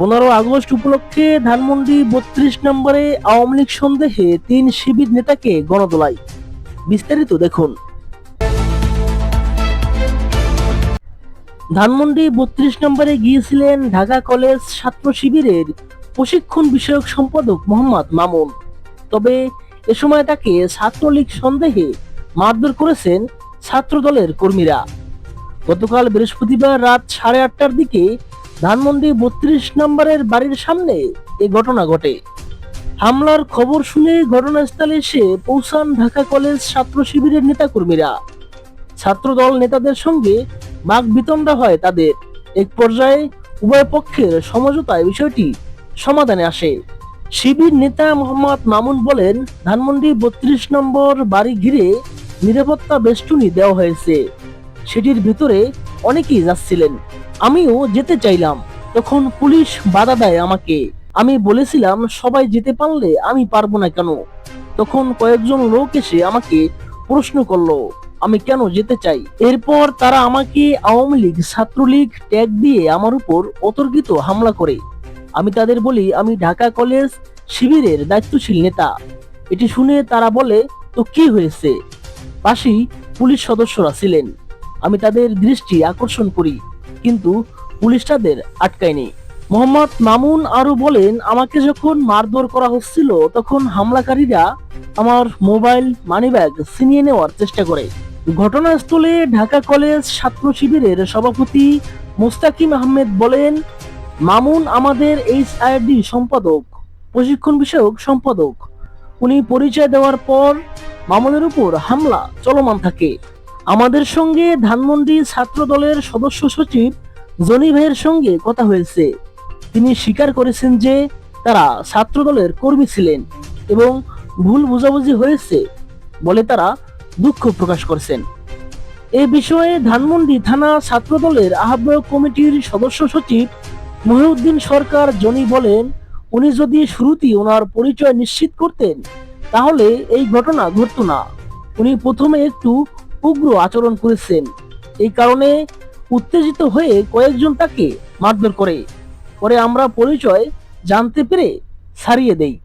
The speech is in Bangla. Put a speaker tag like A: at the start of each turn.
A: পনেরো আগস্ট উপলক্ষে ধানমন্ডি বত্রিশ নম্বরে আওয়ামী লীগ সন্দেহে তিন শিবির নেতাকে গণদোলাই বিস্তারিত দেখুন। ধানমন্ডি বত্রিশ নম্বরে গিয়েছিলেন ঢাকা কলেজ ছাত্র শিবিরের প্রশিক্ষণ বিষয়ক সম্পাদক মোহাম্মদ মামুন। তবে এ সময় তাকে ছাত্রলীগ সন্দেহে মারধর করেছেন ছাত্র দলের কর্মীরা। গতকাল বৃহস্পতিবার রাত সাড়ে আটটার দিকে ধানমন্ডি বত্রিশ নম্বরের বাড়ির সামনে এ ঘটনা ঘটে। হামলার খবর শুনে ঘটনাস্থলে এসে পৌঁছান ঢাকা কলেজ ছাত্র শিবিরের নেতাকর্মীরা। ছাত্রদল নেতাদের সঙ্গে বাক বিতণ্ডা হয় তাদের। এক পর্যায়ে উভয় পক্ষের সমঝোতায় বিষয়টি সমাধানে আসে। শিবির নেতা মোহাম্মদ মামুন বলেন, ধানমন্ডি বত্রিশ নম্বর বাড়ি ঘিরে নিরাপত্তা বেষ্টনী দেওয়া হয়েছে। সেটির ভিতরে অনেকেই যাচ্ছিলেন। আমিও যেতে চাইলাম। তখন পুলিশ বাধা দেয় আমাকে। আমি বলেছিলাম, সবাই যেতে পারলে আমি পারব না কেন? তখন কয়েকজন লোক এসে আমাকে প্রশ্ন করল, আমি কেন যেতে চাই? এরপর তারা আমাকে আওয়ামী লীগ ছাত্রলীগ ট্যাগ দিয়ে আমার উপর অতর্কিত হামলা করে। আমি তাদের বলি, আমি ঢাকা কলেজ শিবিরের দায়িত্বশীল নেতা। এটি শুনে তারা বলে, তো কি হয়েছে? পাশেই পুলিশ সদস্যরা ছিলেন। আমি তাদের দৃষ্টি আকর্ষণ করি, কিন্তু পুলিশ তাদের আটকায়নি। মোহাম্মদ মামুন আরও বলেন, আমাকে যখন মারধর করা হচ্ছিল, তখন হামলাকারীরা আমার মোবাইল মানিব্যাগ ছিনিয়ে নেওয়ার চেষ্টা করে। ঘটনাস্থলে ঢাকা কলেজ ছাত্র শিবিরের সভাপতি মোস্তাকিম আহমেদ বলেন, মামুন আমাদের এইচআইডি সম্পাদক, প্রশিক্ষণ বিষয়ক সম্পাদক। উনি পরিচয় দেওয়ার পর মামুনের উপর হামলা চলমান থাকে। আমাদের সঙ্গে ধানমন্ডি ছাত্র দলের সদস্য সচিব জনি ভাইয়ের সঙ্গে কথা হয়েছে। তিনি স্বীকার করেছেন যে তারা ছাত্র দলের কর্মী ছিলেন এবং ভুল বোঝাবুঝি হয়েছে বলে তারা দুঃখ প্রকাশ করেছেন। এ বিষয়ে ধানমন্ডি থানা ছাত্র দলের আহ্বায়ক কমিটির সদস্য সচিব মহিউদ্দিন সরকার জনি বলেন, উনি যদি শুরুতেই ওনার পরিচয় নিশ্চিত করতেন, তাহলে এই ঘটনা ঘটতো না। উনি প্রথমে একটু উগ্র আচরণ করেছেন। এই কারণে উত্তেজিত হয়ে কয়েকজন তাকে মারধর করে। পরে আমরা পরিচয় জানতে পেরে ছাড়িয়ে দেই।